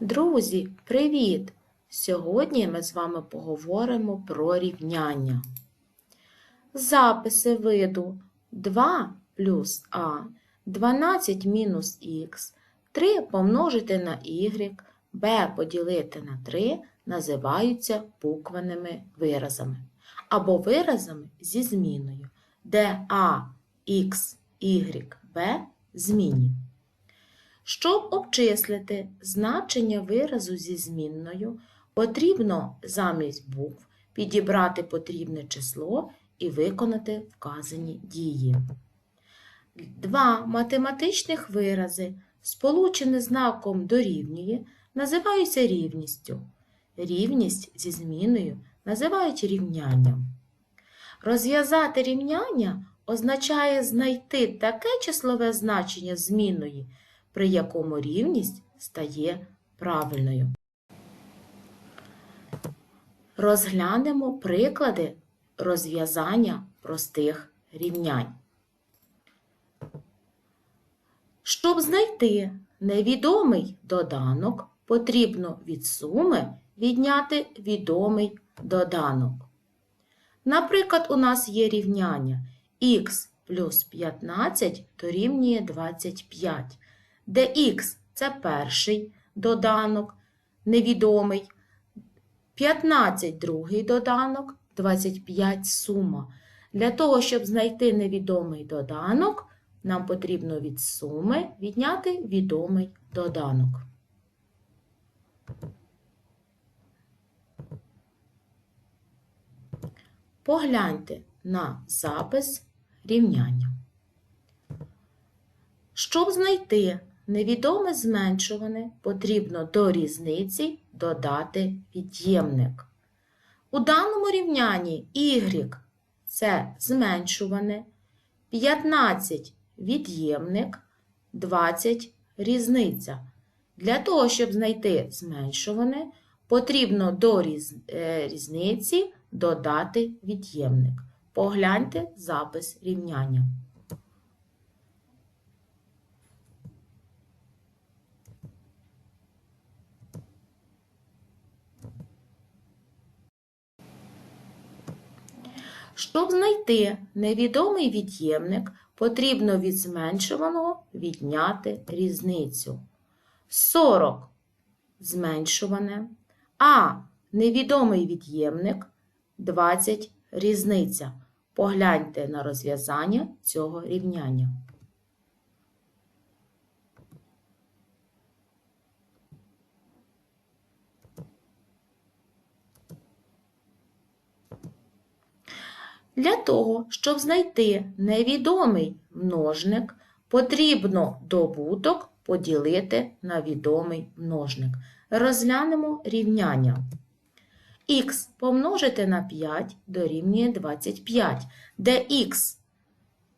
Друзі, привіт! Сьогодні ми з вами поговоримо про рівняння. Записи виду 2 плюс а, 12 мінус х, 3 помножити на y, b поділити на 3 називаються буквеними виразами або виразами зі зміною, де а, х, y, b змінні. Щоб обчислити значення виразу зі змінною, потрібно замість букв підібрати потрібне число і виконати вказані дії. Два математичних вирази, сполучені знаком дорівнює, називаються рівністю. Рівність зі зміною називають рівнянням. Розв'язати рівняння означає знайти таке числове значення змінної, при якому рівність стає правильною. Розглянемо приклади розв'язання простих рівнянь. Щоб знайти невідомий доданок, потрібно від суми відняти відомий доданок. Наприклад, у нас є рівняння х плюс 15 дорівнює 25, де х це перший доданок, невідомий, 15 другий доданок, 25 сума. Для того, щоб знайти невідомий доданок, нам потрібно від суми відняти відомий доданок. Погляньте на запис рівняння. Щоб знайти невідоме зменшуване, потрібно до різниці додати від'ємник. У даному рівнянні y це зменшуване, 15 від'ємник, 20 різниця. Для того, щоб знайти зменшуване, потрібно до е, різниці додати від'ємник. Погляньте запис рівняння. Щоб знайти невідомий від'ємник, потрібно від зменшуваного відняти різницю. 40 зменшуване, а невідомий від'ємник 20 різниця. Погляньте на розв'язання цього рівняння. Для того, щоб знайти невідомий множник, потрібно добуток поділити на відомий множник. Розглянемо рівняння. х помножити на 5 дорівнює 25, де х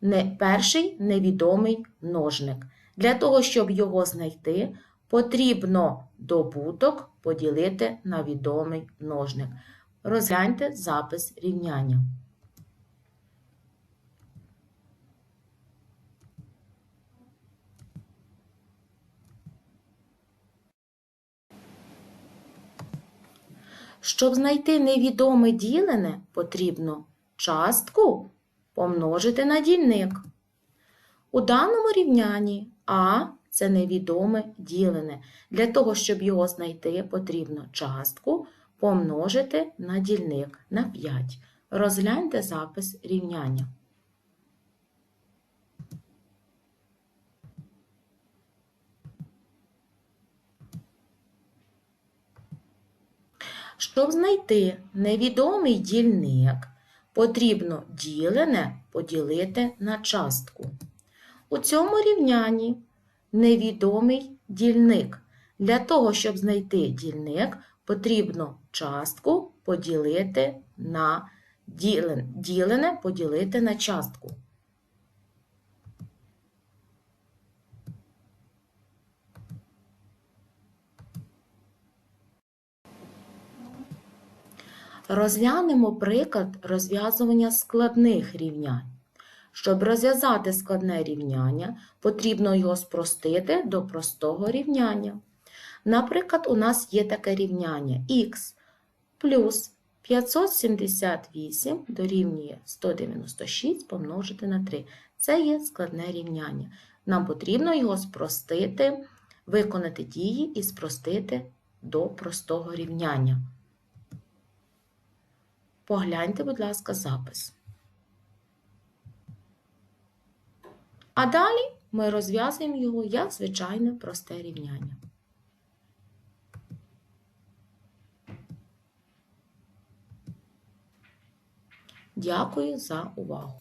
не перший невідомий множник. Для того, щоб його знайти, потрібно добуток поділити на відомий множник. Розгляньте запис рівняння. Щоб знайти невідоме ділене, потрібно частку помножити на дільник. У даному рівнянні А це невідоме ділене. Для того, щоб його знайти, потрібно частку помножити на дільник на 5. Розгляньте запис рівняння. Щоб знайти невідомий дільник, потрібно ділене поділити на частку. У цьому рівнянні невідомий дільник. Для того, щоб знайти дільник, потрібно частку поділити на ділене, поділити на частку. Розглянемо приклад розв'язування складних рівнянь. Щоб розв'язати складне рівняння, потрібно його спростити до простого рівняння. Наприклад, у нас є таке рівняння х плюс 578 дорівнює 196 помножити на 3. Це є складне рівняння. Нам потрібно його спростити, виконати дії і спростити до простого рівняння. Погляньте, будь ласка, запис. А далі ми розв'язуємо його як звичайне просте рівняння. Дякую за увагу!